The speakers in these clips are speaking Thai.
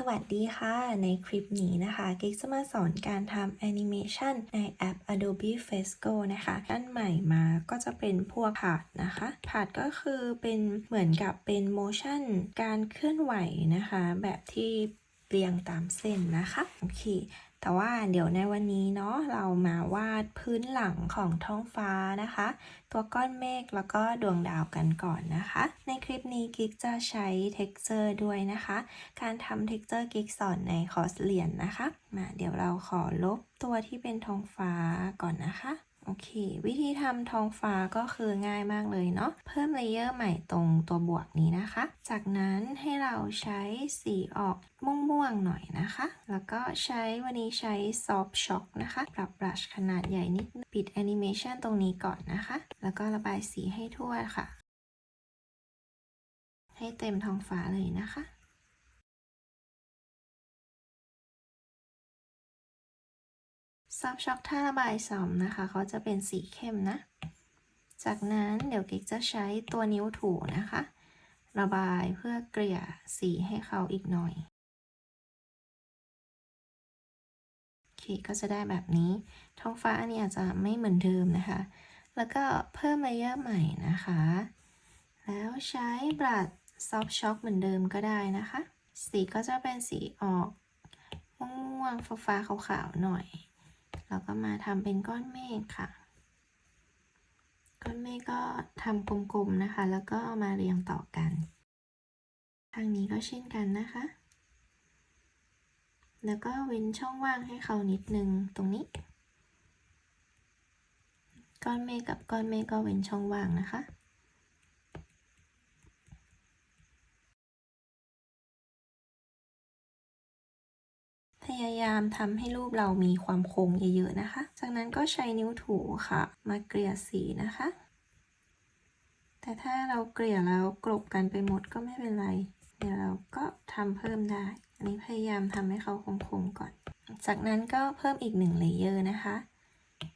สวัสดีค่ะ ในคลิปนี้นะคะกิ๊กจะมาสอนการทำแอนิเมชันในแอป Adobe Fresco นะคะด้านใหม่มาก็จะเป็นพวกผาดนะคะผาดก็คือเป็นเหมือนกับเป็น motion การเคลื่อนไหวนะคะ แบบที่เรียงตามเส้นนะคะ โอเค แต่ว่าเดี๋ยวในวันนี้เนาะเรามาวาดพื้นหลังของท้องฟ้านะคะ ตัวก้อนเมฆแล้วก็ดวงดาวกันก่อนนะคะ ในคลิปนี้กิกจะใช้ texture ด้วยนะคะ การทำ texture กิกสอนในคอร์สเรียนนะคะมาเดี๋ยวเราขอลบตัวที่เป็นท้องฟ้าก่อนนะคะ โอเค วิธีทำทองฟ้าก็คือง่ายมากเลยเนาะเพิ่มเลเยอร์ใหม่ตรงตัวบวกนี้นะคะ จากนั้นให้เราใช้สีออกม่วงๆหน่อยนะคะ แล้วก็ใช้วันนี้ใช้ soft shock นะคะ ปรับบรัชขนาดใหญ่นิดปิดแอนิเมชันตรงนี้ก่อนนะคะ แล้วก็ระบายสีให้ทั่วค่ะ ให้เต็มท้องฟ้าเลยนะคะ ซับช็อกถ้าระบายซ้ำนะคะเขาจะเป็นสีเข้มนะ จากนั้นเดี๋ยวกิ๊กจะใช้ตัวนิ้วถูนะคะ ระบายเพื่อเกลี่ยสีให้เขาอีกหน่อยโอเคก็จะได้แบบนี้ ท้องฟ้าอันนี้อาจจะไม่เหมือนเดิมนะคะ แล้วก็เพิ่มเลเยอร์ใหม่นะคะ แล้วใช้บรัดซอฟช็อกเหมือนเดิมก็ได้นะคะ สีก็จะเป็นสีออกม่วงๆฟ้าๆขาวๆหน่อย เราก็มาทำเป็นก้อนเมฆค่ะ ก้อนเมฆก็ทำกลมๆนะคะ แล้วก็เอามาเรียงต่อกัน ทางนี้ก็เช่นกันนะคะ แล้วก็เว้นช่องว่างให้เขานิดนึงตรงนี้ ก้อนเมฆกับก้อนเมฆก็เว้นช่องว่างนะคะ พยายามทำให้รูปเรามีความโค้งเยอะๆนะคะ จากนั้นก็ใช้นิ้วถูค่ะ มาเกลี่ยสีนะคะ แต่ถ้าเราเกลี่ยแล้วกลบกันไปหมดก็ไม่เป็นไร เดี๋ยวเราก็ทำเพิ่มได้ อันนี้พยายามทำให้เขาโค้งๆก่อน จากนั้นก็เพิ่มอีกหนึ่งเลเยอร์นะคะ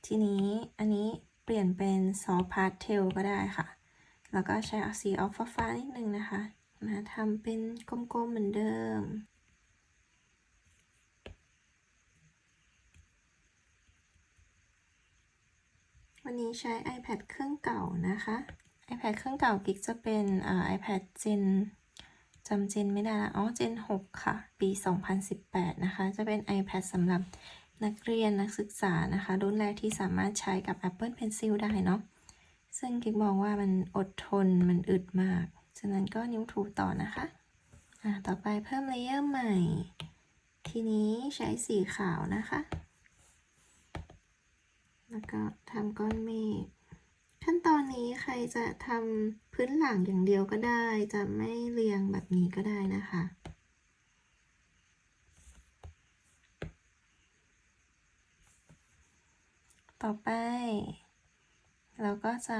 ทีนี้อันนี้เปลี่ยนเป็นซอฟพาสเทลก็ได้ค่ะ แล้วก็ใช้สีออกฟ้าๆนิดนึงนะคะ มาทำเป็นกลมๆเหมือนเดิม วันนี้ใช้ iPad เครื่องเก่านะคะ iPad เครื่องเก่ากิ๊กจะเป็นอ่า iPad Gen จำเจนไม่ได้ละอ๋อ Gen 6ค่ะ ปี 2018 นะคะ จะเป็น iPad สำหรับนักเรียนนักศึกษานะคะ รุ่นแรกที่สามารถใช้กับ Apple Pencil ได้เนาะ ซึ่งกิ๊กมองว่ามันอดทน มันอึดมาก ฉะนั้นก็นิ้วถูต่อนะคะ อ่า ต่อไปเพิ่มเลเยอร์ใหม่ ทีนี้ใช้สีขาวนะคะ แล้วก็ทำก้อนเมฆขั้นตอนนี้ใครจะทำพื้นหลังอย่างเดียวก็ได้ จะไม่เรียงแบบนี้ก็ได้นะคะต่อไป เราก็จะ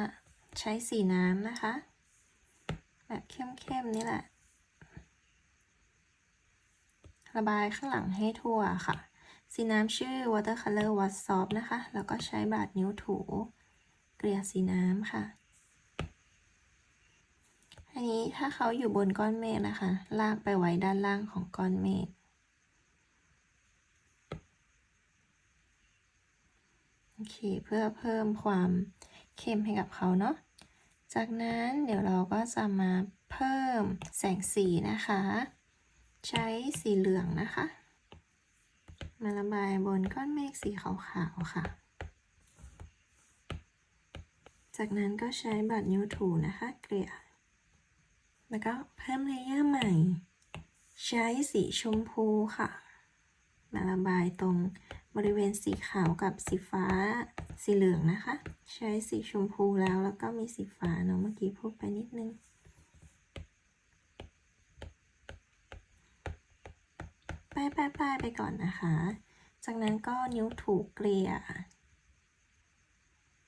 ใช้สีน้ำนะคะ แบบเข้มๆนี่แหละ ระบายข้างหลังให้ทั่วค่ะ สีน้ำชื่อ watercolor wash soft นะคะ แล้วก็ใช้บาดนิ้วถู เกลี่ยสีน้ำค่ะอันนี้ถ้าเขาอยู่บนก้อนเมฆนะคะ ลากไปไว้ด้านล่างของก้อนเมฆโอเค เพื่อเพิ่มความเข้มให้กับเขาเนาะ จากนั้นเดี๋ยวเราก็จะมาเพิ่มแสงสีนะคะ ใช้สีเหลืองนะคะ มาระบายบนก้อนเมฆสีขาวๆค่ะ จากนั้นก็ใช้บัตรนิ้วถูนะคะ เกลี่ย แล้วก็เพิ่มเลเยอร์ใหม่ ใช้สีชมพูค่ะ มาระบายตรงบริเวณสีขาวกับสีฟ้า สีเหลืองนะคะ ใช้สีชมพูแล้วแล้วก็มีสีฟ้าเนาะเมื่อกี้พูดไปนิดนึง ป้ายป้ายป้ายไปก่อนนะคะ จากนั้นก็นิ้วถูเกลี่ย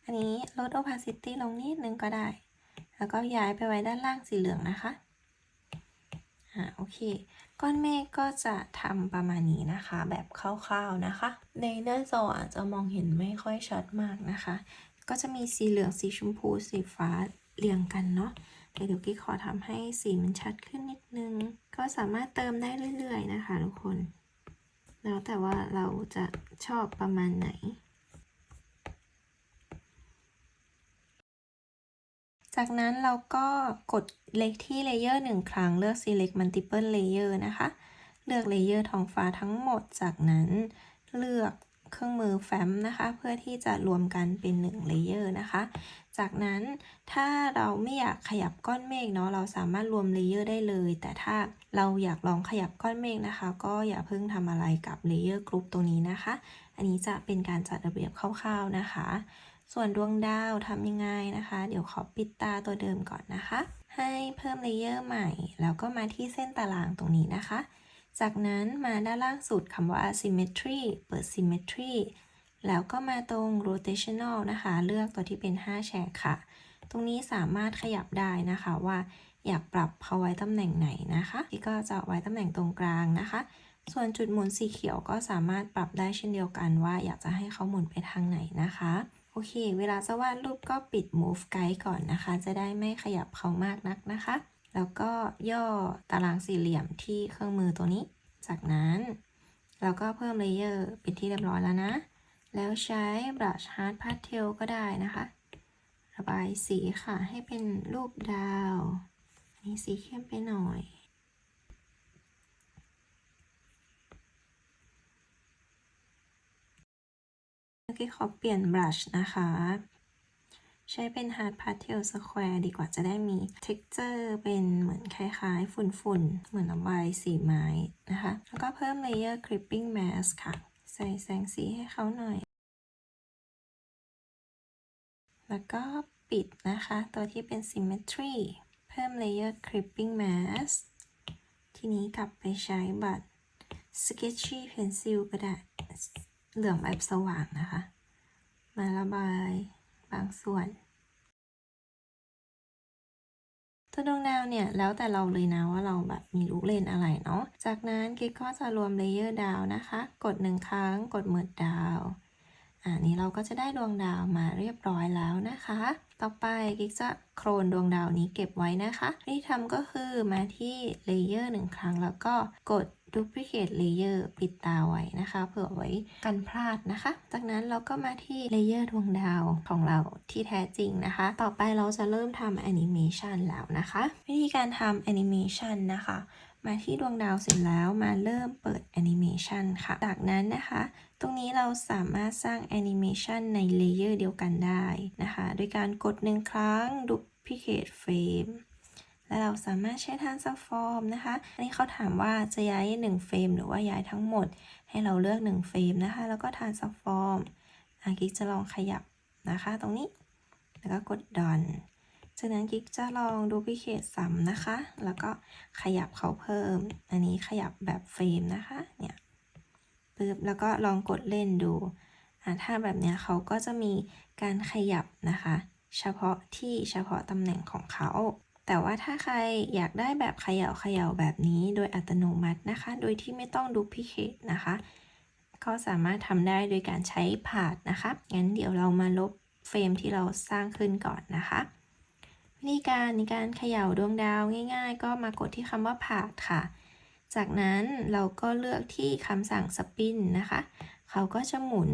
อันนี้ลด opacity ลงนิดนึงก็ได้ แล้วก็ย้ายไปไว้ด้านล่างสีเหลืองนะคะ อ่าโอเค ก้อนเมฆก็จะทำประมาณนี้นะคะ แบบคร่าวๆนะคะ ในหน้าจออาจจะมองเห็นไม่ค่อยชัดมากนะคะ ก็จะมีสีเหลือง สีชมพู สีฟ้าเรียงกันเนาะ เดี๋ยวกิ๊กขอทำให้สีมันชัดขึ้นนิดนึง ก็สามารถเติมได้เรื่อยๆนะคะทุกคน แล้วแต่ว่าเราจะชอบประมาณไหน จากนั้นเราก็กดเล็กที่เลเยอร์หนึ่งครั้งเลือก select multiple layer นะคะ เลือกเลเยอร์ท้องฟ้าทั้งหมด จากนั้นเลือกเครื่องมือแฟ้มนะคะ เพื่อที่จะรวมกันเป็น1เลเยอร์นะคะ จากนั้นถ้าเราไม่อยากขยับก้อนเมฆเนาะเราสามารถรวมเลเยอร์ได้เลย แต่ถ้าเราอยากลองขยับก้อนเมฆนะคะ ก็อย่าเพิ่งทำอะไรกับเลเยอร์กรุ๊ปตรงนี้นะคะ อันนี้จะเป็นการจัดระเบียบคร่าวๆนะคะ ส่วนดวงดาวทำยังไงนะคะ เดี๋ยวขอปิดตาตัวเดิมก่อนนะคะ ให้เพิ่มเลเยอร์ใหม่ แล้วก็มาที่เส้นตารางตรงนี้นะคะ จากนั้นมาด้านล่างสุดคำว่า symmetry เปิด symmetry แล้วก็มาตรง rotational นะคะ เลือกตัวที่เป็น 5 แฉกค่ะ ตรงนี้สามารถขยับได้นะคะว่าอยากปรับเขาไว้ตำแหน่งไหนนะคะที่ก็จะไว้ตำแหน่งตรงกลางนะคะ ส่วนจุดหมุนสีเขียวก็สามารถปรับได้เช่นเดียวกันว่าอยากจะให้เขาหมุนไปทางไหนนะคะ โอเค เวลาจะวาดรูปก็ปิด move guide ก่อนนะคะ จะได้ไม่ขยับเขามากนักนะคะ แล้วก็ย่อตารางสี่เหลี่ยมที่เครื่องมือตัวนี้ จากนั้น เราก็เพิ่มเลเยอร์เป็นที่เรียบร้อยแล้วนะ แล้วใช้ brush hard pastel ก็ได้นะคะ ระบายสีค่ะให้เป็นรูปดาว อันนี้สีเข้มไปหน่อยเมื่อกี้ขอเปลี่ยน brush นะคะ ใช้เป็น hard pastel square ดีกว่าจะได้มี texture เป็นเหมือนคล้ายๆ ฝุ่นๆ เหมือนระบายสีไม้นะคะ แล้วก็เพิ่ม layer clipping mask ค่ะ ใส่แสงสีให้เขาหน่อย แล้วก็ปิดนะคะ ตัวที่เป็น symmetry เพิ่ม layer clipping mask ทีนี้กลับไปใช้บัตร sketchy pencil กระด้เหลืองแบบสว่างนะคะ มาระบายบางส่วน ตัวดวงดาวเนี่ยแล้วแต่เราเลยนะว่าเราแบบมีลูกเล่นอะไรเนาะ จากนั้นกิ๊กก็จะรวมเลเยอร์ดาวนะคะ กดหนึ่งครั้ง กดเมิดดาวอ่านี้เราก็จะได้ดวงดาวมาเรียบร้อยแล้วนะคะ ต่อไปกิ๊กจะโครนดวงดาวนี้เก็บไว้นะคะที่ทำก็คือมาที่เลเยอร์หนึ่งครั้งแล้วก็กด duplicate layer ปิดตาไว้นะคะ เผื่อไว้กันพลาดนะคะ จากนั้นเราก็มาที่เลเยอร์ดวงดาวของเราที่แท้จริงนะคะ ต่อไปเราจะเริ่มทำแอนิเมชันแล้วนะคะ วิธีการทำแอนิเมชันนะคะ มาที่ดวงดาวเสร็จแล้วมาเริ่มเปิดแอนิเมชันค่ะ จากนั้นนะคะตรงนี้เราสามารถสร้างแอนิเมชันในเลเยอร์เดียวกันได้นะคะ โดยการกดหนึ่งครั้ง duplicate frame และเราสามารถใช้ transform นะคะ อันนี้เขาถามว่าจะย้าย 1 เฟรม หรือว่าย้ายทั้งหมด ให้เราเลือก 1 เฟรมนะคะ แล้วก็ transform อากิ๊กจะลองขยับนะคะ ตรงนี้ แล้วก็กด done จากนั้นกิ๊กจะลอง duplicate ซ้ำนะคะ แล้วก็ขยับเขาเพิ่ม อันนี้ขยับแบบเฟรมนะคะ เนี่ยปึ๊บ แล้วก็ลองกดเล่นดู ถ้าแบบนี้เขาก็จะมีการขยับนะคะ เฉพาะที่เฉพาะตำแหน่งของเขา แต่ว่าถ้าใครอยากได้แบบเขย่าเขย่าแบบนี้โดยอัตโนมัตินะคะ โดยที่ไม่ต้อง duplicate นะคะ ก็สามารถทำได้โดยการใช้พาดนะคะ งั้นเดี๋ยวเรามาลบเฟรมที่เราสร้างขึ้นก่อนนะคะ วิธีการในการเขย่าดวงดาวง่าย ๆ ก็มากดที่คำว่าพาดค่ะ จากนั้นเราก็เลือกที่คำสั่งสปินนะคะ เขาก็จะหมุน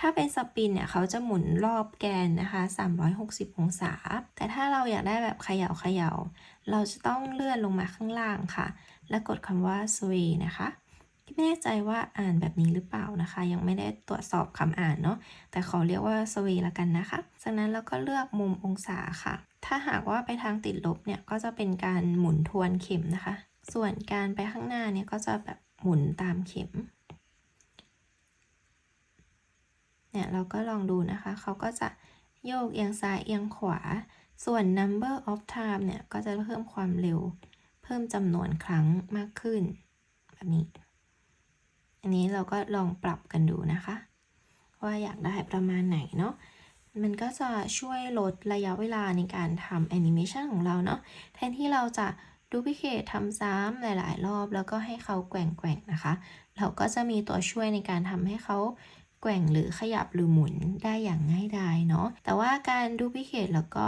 ถ้าเป็นสปินเนี่ยเขาจะหมุนรอบแกนนะคะ 360 องศา แต่ถ้าเราอยากได้แบบเขย่าเขย่าเราจะต้องเลื่อนลงมาข้างล่างค่ะ แล้วกดคำว่า sway นะคะไม่แน่ใจว่าอ่านแบบนี้หรือเปล่านะคะ ยังไม่ได้ตรวจสอบคำอ่านเนาะแต่ขอเรียกว่า sway ละกันนะคะ จากนั้นเราก็เลือกมุมองศาค่ะ ถ้าหากว่าไปทางติดลบเนี่ยก็จะเป็นการหมุนทวนเข็มนะคะ ส่วนการไปข้างหน้าเนี่ยก็จะแบบหมุนตามเข็ม เนี่ยเราก็ลองดูนะคะ เขาก็จะโยกเอียงซ้ายเอียงขวา ส่วน number of time เนี่ย ก็จะเพิ่มความเร็ว เพิ่มจำนวนครั้งมากขึ้น แบบนี้ อันนี้เราก็ลองปรับกันดูนะคะ ว่าอยากได้ประมาณไหนเนาะมันก็จะช่วยลดระยะเวลาในการทำแอนิเมชันของเราเนาะแทนที่เราจะดูพิเคททำซ้ำหลาย ๆ รอบ แล้วก็ให้เขาแกว่งๆนะคะ เราก็จะมีตัวช่วยในการทำให้เขา แกว่งหรือขยับหรือหมุนได้อย่างง่ายดายเนาะแต่ว่าการดูพิเคทแล้วก็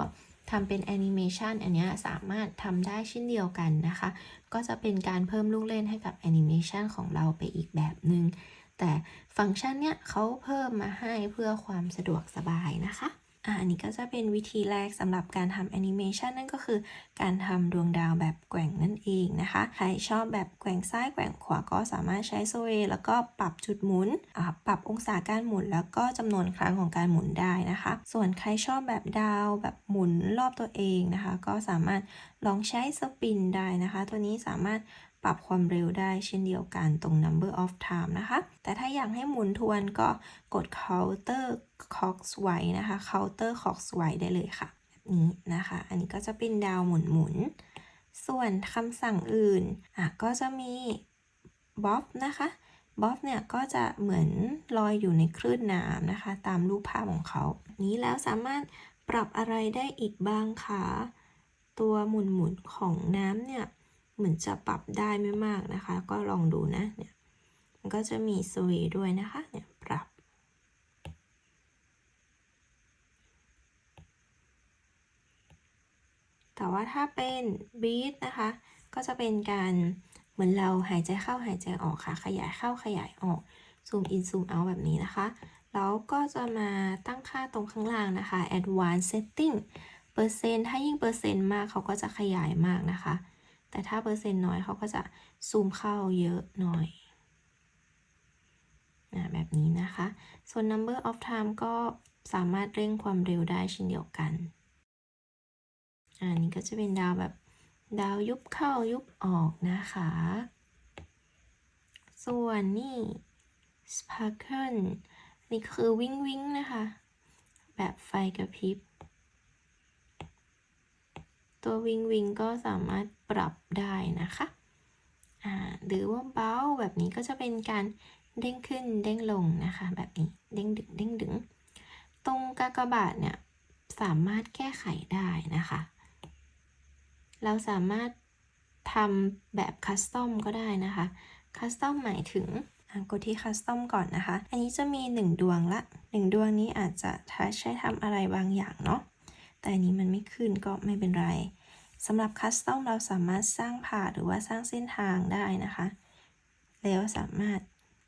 ทำเป็นแอนิเมชันอันนี้สามารถทำได้เช่นเดียวกันนะคะ ก็จะเป็นการเพิ่มลูกเล่นให้กับแอนิเมชันของเราไปอีกแบบหนึง่งแต่ฟังก์ชันเนี้ยเขาเพิ่มมาให้เพื่อความสะดวกสบายนะคะ อันนี้ก็จะเป็นวิธีแรกสำหรับการทำแอนิเมชันนั่นก็คือการทำดวงดาวแบบแกว่งนั่นเองนะคะ ใครชอบแบบแกว่งซ้ายแกว่งขวาก็สามารถใช้โซเวแล้วก็ปรับจุดหมุน ปรับองศาการหมุน แล้วก็จำนวนครั้งของการหมุนได้นะคะ ส่วนใครชอบแบบดาวแบบหมุนรอบตัวเองนะคะ ก็สามารถลองใช้สปินได้นะคะ ตัวนี้สามารถ ปรับความเร็วได้เช่นเดียวกันตรง number of time นะคะ แต่ถ้าอยากให้หมุนทวนก็กด counter clock swipe นะคะ counter clock swipe ได้เลยค่ะแบบนี้นะคะ อันนี้ก็จะเป็นดาวหมุนหมุน ส่วนคำสั่งอื่นอะก็จะมี bob นะคะ bob เนี่ยก็จะเหมือนลอยอยู่ในคลื่นน้ำนะคะ ตามรูปภาพของเขา นี้แล้วสามารถปรับอะไรได้อีกบ้างคะตัวหมุนหมุนของน้ำเนี่ย เหมือนจะปรับได้ไม่มากนะคะ ก็ลองดูนะเนี่ยมันก็จะมีสวีด้วยนะคะเนี่ยปรับ แต่ว่าถ้าเป็นบีทนะคะ ก็จะเป็นการเหมือนเราหายใจเข้าหายใจออกค่ะ ขยายเข้าขยายออกซูมอินซูมเอาแบบนี้นะคะ แล้วก็จะมาตั้งค่าตรงข้างล่างนะคะ advanced setting เปอร์เซ็นต์ถ้ายิ่งเปอร์เซ็นต์มากเขาก็จะขยายมากนะคะ แต่ถ้าเปอร์เซ็นต์น้อยเขาก็จะซูมเข้าเยอะหน่อยนะแบบนี้นะคะ ส่วน number of time ก็สามารถเร่งความเร็วได้เช่นเดียวกัน อันนี้ก็จะเป็นดาวแบบดาวยุบเข้ายุบออกนะคะ ส่วนนี่ sparkle นี่คือวิ่งวิ่งนะคะ แบบไฟกระพริบ ตัววิงวิงก็สามารถปรับได้นะคะหรือว่าเบาแบบนี้ก็จะเป็นการเด้งขึ้นเด้งลงนะคะ แบบนี้เด้งดึงเด้งดึง ตรงกากบาทเนี่ยสามารถแก้ไขได้นะคะ เราสามารถทำแบบคัสตอมก็ได้นะคะคัสตอมหมายถึงกดที่คัสตอมก่อนนะคะ อันนี้จะมี 1 ดวงละ 1 ดวงนี้อาจจะใช้ทำอะไรบางอย่างเนาะ แต่อันนี้มันไม่ขึ้นก็ไม่เป็นไรสำหรับคัสตอมเราสามารถสร้างผ่าหรือว่าสร้างเส้นทางได้นะคะ แล้วสามารถ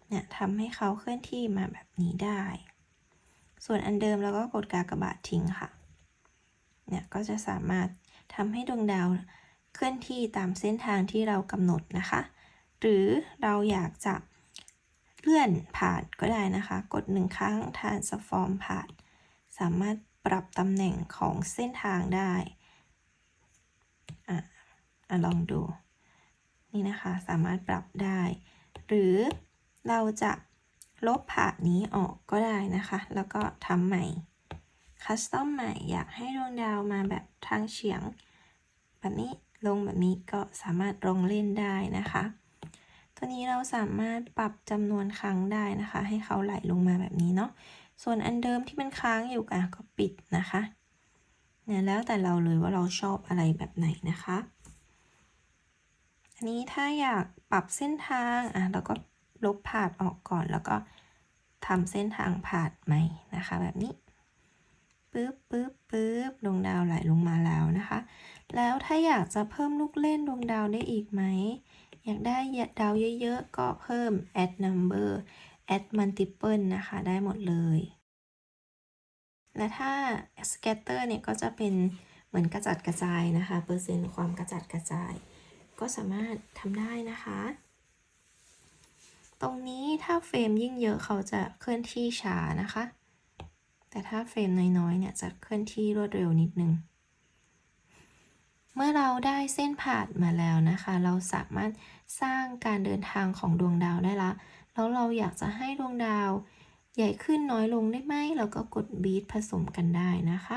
เนี่ยทำให้เขาเคลื่อนที่มาแบบนี้ได้ ส่วนอันเดิมเราก็กดกากบาททิ้งค่ะ เนี่ยก็จะสามารถทำให้ดวงดาวเคลื่อนที่ตามเส้นทางที่เรากำหนดนะคะ หรือเราอยากจะเลื่อนผ่านก็ได้นะคะ กดหนึ่งครั้ง transform ผ่านสามารถ ปรับตำแหน่งของเส้นทางได้อะอะลองดู นี่นะคะสามารถปรับได้ หรือเราจะลบผ่านนี้ออกก็ได้นะคะ แล้วก็ทำใหม่ คัสตอมใหม่อยากให้ดวงดาวมาแบบทางเฉียง แบบนี้ลงแบบนี้ก็สามารถลงเล่นได้นะคะ ตัวนี้เราสามารถปรับจำนวนครั้งได้นะคะ ให้เขาไหลลงมาแบบนี้เนาะ ส่วนอันเดิมที่มันค้างอยู่อะก็ปิดนะคะ เนี่ยแล้วแต่เราเลยว่าเราชอบอะไรแบบไหนนะคะ อันนี้ถ้าอยากปรับเส้นทางอะเราก็ลบผานออกก่อนแล้วก็ทำเส้นทางผานใหม่นะคะ แบบนี้ปึ๊บปึ๊บปึ๊บดวงดาวไหลลงมาแล้วนะคะ แล้วถ้าอยากจะเพิ่มลูกเล่นดวงดาวได้อีกไหม อยากได้ดาวเยอะๆ ก็เพิ่ม add number add multiple นะคะ ได้หมดเลย และถ้า scatter เนี่ยก็จะเป็นเหมือนกระจัดกระจายนะคะ เปอร์เซ็นต์ความกระจัดกระจาย ก็สามารถทำได้นะคะ ตรงนี้ถ้าเฟรมยิ่งเยอะเขาจะเคลื่อนที่ช้านะคะ แต่ถ้าเฟรมน้อยๆ เนี่ยจะเคลื่อนที่รวดเร็วนิดนึง เมื่อเราได้เส้นผ่านมาแล้วนะคะ เราสามารถสร้างการเดินทางของดวงดาวได้ละ แล้วเราอยากจะให้ดวงดาว ใหญ่ขึ้นน้อยลงได้ไหม เราก็กดบีทผสมกันได้นะคะ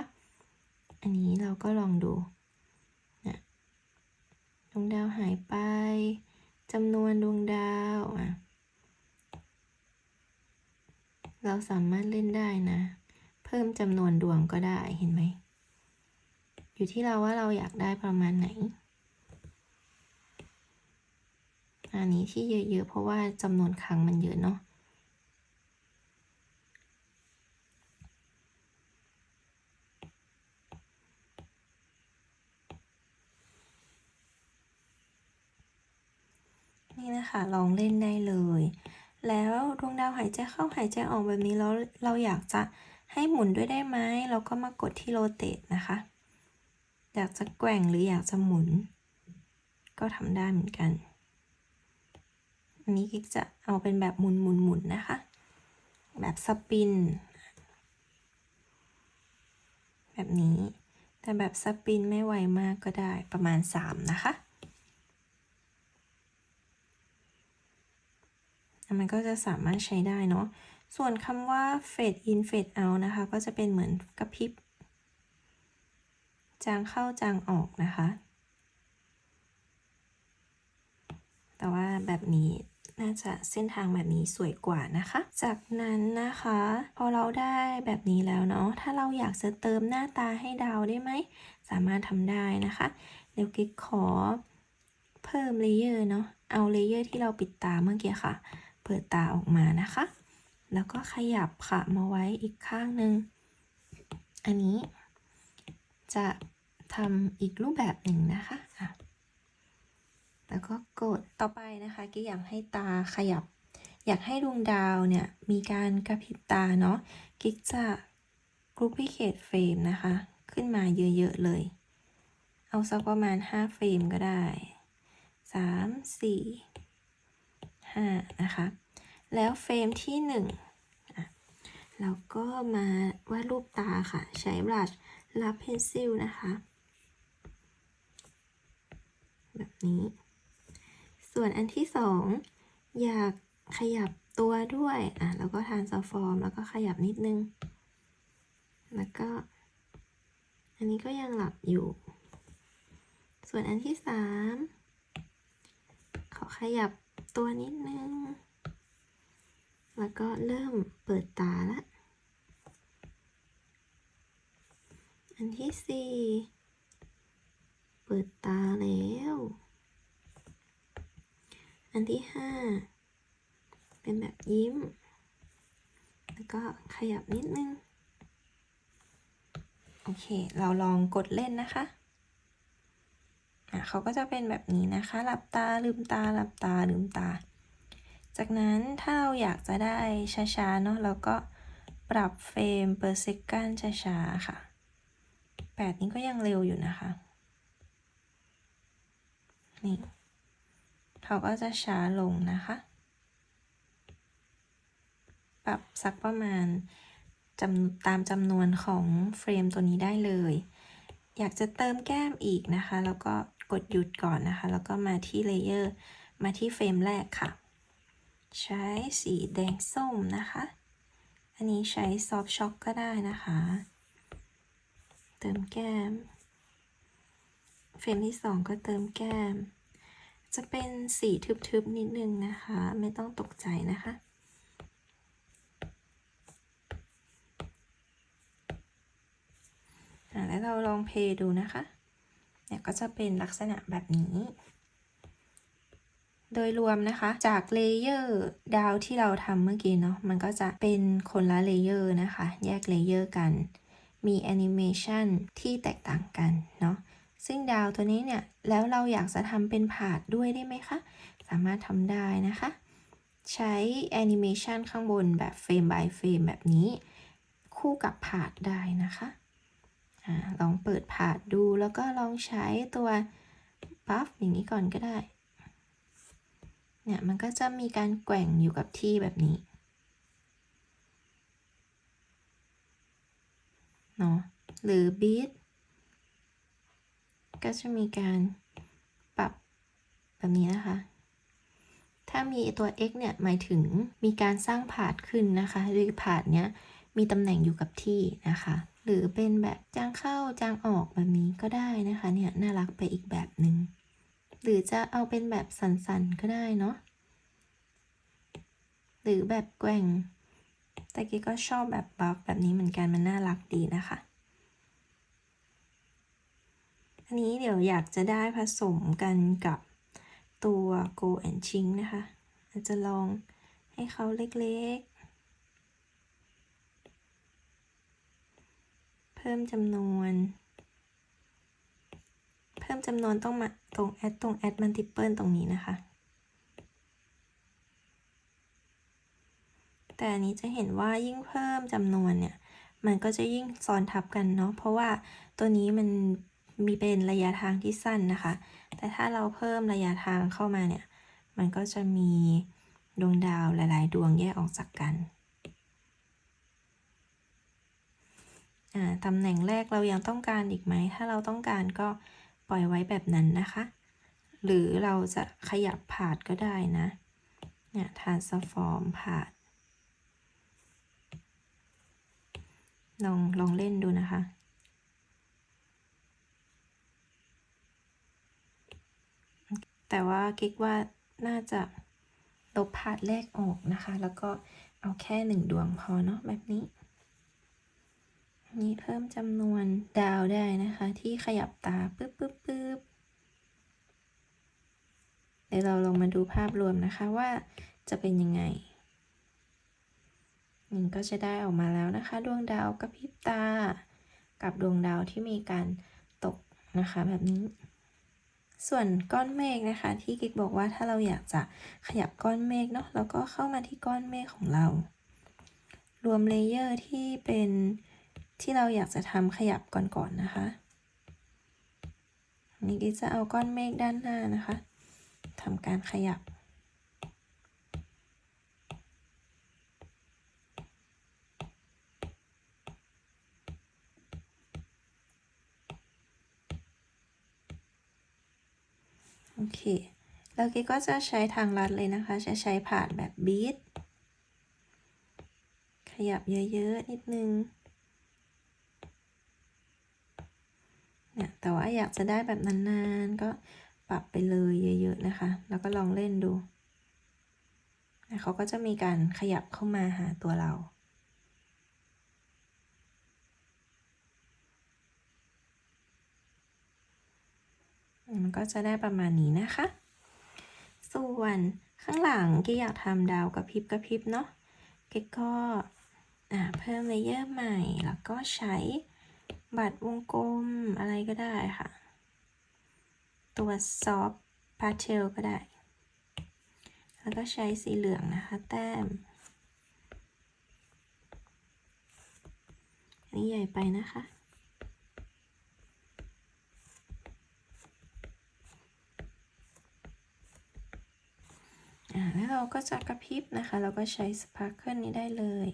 อันนี้เราก็ลองดูนะดวงดาวหายไปจำนวนดวงดาวอะเราสามารถเล่นได้นะ เพิ่มจำนวนดวงก็ได้เห็นไหม อยู่ที่เราว่าเราอยากได้ประมาณไหน อันนี้ที่เยอะๆ เพราะว่าจำนวนครั้งมันเยอะเนาะนี่นะคะลองเล่นได้เลย แล้วดวงดาวหายใจเข้าหายใจออกแบบนี้แล้วเราอยากจะให้หมุนด้วยได้ไหมเราก็มากดที่โรเตตนะคะ อยากจะแกว่งหรืออยากจะหมุน ก็ทำได้เหมือนกัน อันนี้กิ๊กจะเอาเป็นแบบหมุนหมุนหมุนนะคะ แบบสปิน แบบนี้ แต่แบบสปินไม่ไวมากก็ได้ประมาณ 3 นะคะมันก็จะสามารถใช้ได้เนาะ ส่วนคำว่า fade in fade out นะคะ ก็จะเป็นเหมือนกระพริบ จางเข้าจางออกนะคะ แต่ว่าแบบนี้น่าจะเส้นทางแบบนี้สวยกว่านะคะ จากนั้นนะคะ พอเราได้แบบนี้แล้วเนาะ ถ้าเราอยากจะเติมหน้าตาให้ดาวได้ไหม สามารถทำได้นะคะ เดี๋ยวกิ๊กขอเพิ่มเลเยอร์เนาะ เอาเลเยอร์ที่เราปิดตาเมื่อกี้ค่ะ เปิดตาออกมานะคะ แล้วก็ขยับค่ะมาไว้อีกข้างหนึ่ง อันนี้ จะทำอีกรูปแบบหนึ่งนะคะอะแล้วก็กดต่อไปนะคะกิ๊กอยากให้ตาขยับ อยากให้ดวงดาวเนี่ย มีการกระพริบตาเนาะกิ๊กจะกรุ๊ปพิเคทเฟรมนะคะ ขึ้นมาเยอะ ๆ เลย เอาสักประมาณ 5 เฟรมก็ได้ 3 4 5 นะคะ แล้วเฟรมที่1อะเราก็มาวาดรูปตาค่ะ ใช้บลัช ลับเพนซิลนะคะ แบบนี้ ส่วนอันที่สองอยากขยับตัวด้วยอะแล้วก็ทานซอฟอร์มแล้วก็ขยับนิดนึง แล้วก็ อันนี้ก็ยังหลับอยู่ ส่วนอันที่สามขอขยับตัวนิดนึง แล้วก็เริ่มเปิดตาละ อันที่สี่เปิดตาแล้ว อันที่ห้าเป็นแบบยิ้ม แล้วก็ขยับนิดนึง โอเค เราลองกดเล่นนะคะอะเขาก็จะเป็นแบบนี้นะคะ หลับตาลืมตาหลับตาลืมตา จากนั้นถ้าเราอยากจะได้ช้าๆเนาะเราก็ปรับเฟรม per second ช้าๆค่ะ แปดนี้ก็ยังเร็วอยู่นะคะ นี่เขาก็จะช้าลงนะคะ ปรับสักประมาณจำตามจำนวนของเฟรมตัวนี้ได้เลย อยากจะเติมแก้มอีกนะคะ แล้วก็กดหยุดก่อนนะคะ แล้วก็มาที่เลเยอร์มาที่เฟรมแรกค่ะ ใช้สีแดงส้มนะคะ อันนี้ใช้ซอฟช็อกก็ได้นะคะ เติมแก้ม เฟรมที่สองก็เติมแก้ม จะเป็นสีทึบๆนิดนึงนะคะ ไม่ต้องตกใจนะคะแล้วเราลองเพย์ดูนะคะ เนี่ยก็จะเป็นลักษณะแบบนี้ โดยรวมนะคะ จากเลเยอร์ดาวที่เราทำเมื่อกี้เนาะ มันก็จะเป็นคนละเลเยอร์นะคะ แยกเลเยอร์กัน มีแอนิเมชันที่แตกต่างกันเนาะซึ่งดาวตัวนี้เนี่ย แล้วเราอยากจะทำเป็นผาดด้วยได้ไหมคะ สามารถทำได้นะคะ ใช้แอนิเมชันข้างบนแบบเฟรม by เฟรมแบบนี้ คู่กับผาดได้นะคะอลองเปิดผาดดูแล้วก็ลองใช้ตัวบัฟอย่างนี้ก่อนก็ได้เนี่ยมันก็จะมีการแกว่งอยู่กับที่แบบนี้ เนาะหรือบีทก็จะมีการปรับแบบนี้นะคะ ถ้ามีตัว x เนี่ย หมายถึงมีการสร้างผาดขึ้นนะคะโดยผาดเนี้ยมีตำแหน่งอยู่กับที่นะคะ หรือเป็นแบบจางเข้าจางออกแบบนี้ก็ได้นะคะเนี่ยน่ารักไปอีกแบบหนึ่งหรือจะเอาเป็นแบบสันๆก็ได้เนาะหรือแบบแกว่ง แต่กี้ก็ชอบแบบบัฟแบบนี้เหมือนกันมันน่ารักดีนะคะ อันนี้เดี๋ยวอยากจะได้ผสมกันกับตัว Go and Ching นะคะ อาจจะลองให้เขาเล็กๆ เพิ่มจำนวน เพิ่มจำนวนต้องมาตรง add ตรง add multiple ตรงนี้นะคะ แต่อันนี้จะเห็นว่ายิ่งเพิ่มจำนวนเนี่ย มันก็จะยิ่งซ้อนทับกันเนาะ เพราะว่าตัวนี้มันมีเป็นระยะทางที่สั้นนะคะ แต่ถ้าเราเพิ่มระยะทางเข้ามาเนี่ย มันก็จะมีดวงดาวหลาย ๆ ดวงแยกออกจากกันอ่าตำแหน่งแรกเรายังต้องการอีกไหม ถ้าเราต้องการก็ปล่อยไว้แบบนั้นนะคะ หรือเราจะขยับผาดก็ได้นะ เนี่ย transform ผาด ลองลองเล่นดูนะคะ แต่ว่ากิ๊กว่าน่าจะลบพาร์ทแรกออกนะคะ แล้วก็เอาแค่หนึ่งดวงพอเนาะแบบนี้ นี่เพิ่มจำนวนดาวได้นะคะ ที่ขยับตาปึ๊บปึ๊บปึ๊บเดี๋ยวเราลองมาดูภาพรวมนะคะว่าจะเป็นยังไง มันก็จะได้ออกมาแล้วนะคะ ดวงดาวกระพริบตา กับดวงดาวที่มีการตกนะคะแบบนี้ ส่วนก้อนเมฆนะคะ ที่กิ๊กบอกว่าถ้าเราอยากจะขยับก้อนเมฆเนาะเราก็เข้ามาที่ก้อนเมฆของเรา รวมเลเยอร์ที่เป็นที่เราอยากจะทำขยับก่อนๆนนะคะนี่กิ๊กจะเอาก้อนเมฆด้านหน้านะคะทำการขยับ เค แล้วกิ๊กก็จะใช้ทางลัดเลยนะคะ จะใช้ผ่านแบบบีทขยับเยอะๆ นิดนึงเนี่ยแต่ว่าอยากจะได้แบบนานๆ ก็ปรับไปเลยเยอะๆนะคะ แล้วก็ลองเล่นดูเขาก็จะมีการขยับเข้ามาหาตัวเรา มันก็จะได้ประมาณนี้นะคะ ส่วนข้างหลังกีอยากทำดาวกระพริบกระพริบเนาะเกก็เพิ่มเลเยอร์ใหม่ แล้วก็ใช้บัตรวงกลมอะไรก็ได้ค่ะ ตัวซอฟต์พาเทลก็ได้ แล้วก็ใช้สีเหลืองนะคะ แต้มอันนี้ใหญ่ไปนะคะ แล้วเราก็จะกระพริบนะคะ เราก็ใช้สปาร์เคิลนี้ได้เลย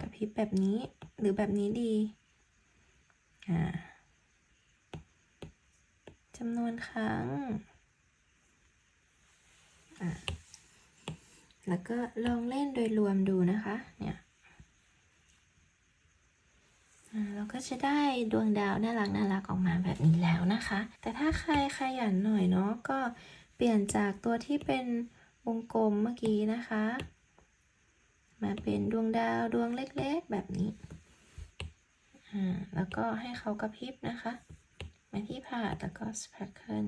กระพริบแบบนี้หรือแบบนี้ดีจำนวนครั้ง แล้วก็ลองเล่นโดยรวมดูนะคะ เนี่ยเราก็จะได้ดวงดาวน่ารักน่ารักออกมาแบบนี้แล้วนะคะ แต่ถ้าใครขยันหน่อยเนาะก็เปลี่ยนจากตัวที่เป็น วงกลมเมื่อกี้นะคะ มาเป็นดวงดาวดวงเล็กๆแบบนี้ อ่า แล้วก็ให้เขากระพริบนะคะ มาที่ผาดแล้วก็สเปคเคิล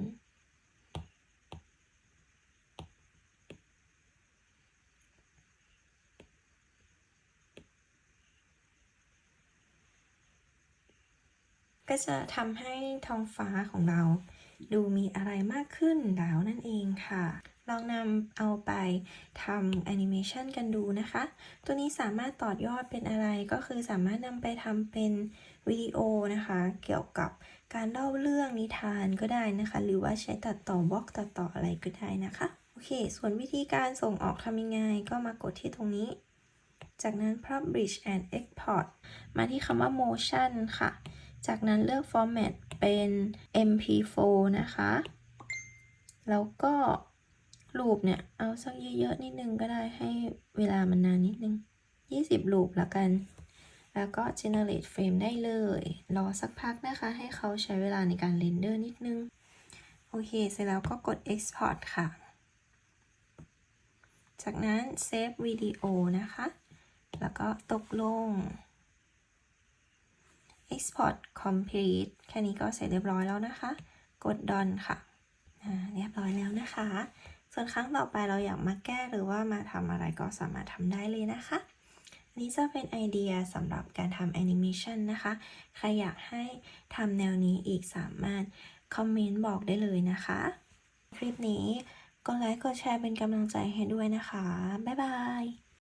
ก็จะทำให้ท้องฟ้าของเรา ดูมีอะไรมากขึ้นแล้วนั่นเองค่ะ ลองนำเอาไปทำแอนิเมชันกันดูนะคะ ตัวนี้สามารถต่อยอดเป็นอะไรก็คือสามารถนำไปทำเป็นวิดีโอนะคะ เกี่ยวกับการเล่าเรื่องนิทานก็ได้นะคะ หรือว่าใช้ตัดต่อบล็อกตัดต่ออะไรก็ได้นะคะโอเค ส่วนวิธีการส่งออกทำยังไงก็มากดที่ตรงนี้ จากนั้น publish and export มาที่คำว่า motion ค่ะ จากนั้นเลือก format เป็น mp4 นะคะ แล้วก็รูปเนี่ย เอาสักเยอะๆนิดนึงก็ได้ให้เวลามันนานนิดนึง 20รูปละกัน แล้วก็ generate frame ได้เลย รอสักพักนะคะ ให้เขาใช้เวลาในการเรนเดอร์นิดนึง โอเค เสร็จแล้วก็กด export ค่ะ จากนั้น save video นะคะ แล้วก็ตกลง export complete แค่นี้ก็เสร็จเรียบร้อยแล้วนะคะ กด done ค่ะเรียบร้อยแล้วนะคะ ส่วนครั้งต่อไปเราอยากมาแก้หรือว่ามาทำอะไรก็สามารถทำได้เลยนะคะนนี้จะเป็นไอเดียสำหรับการทำแอนิเมชันนะคะ ใครอยากให้ทำแนวนี้อีกสามารถคอมเมนต์บอกได้เลยนะคะ คลิปนี้กดไลค์กดแชร์เป็นกำลังใจให้ด้วยนะคะ บ๊ายบาย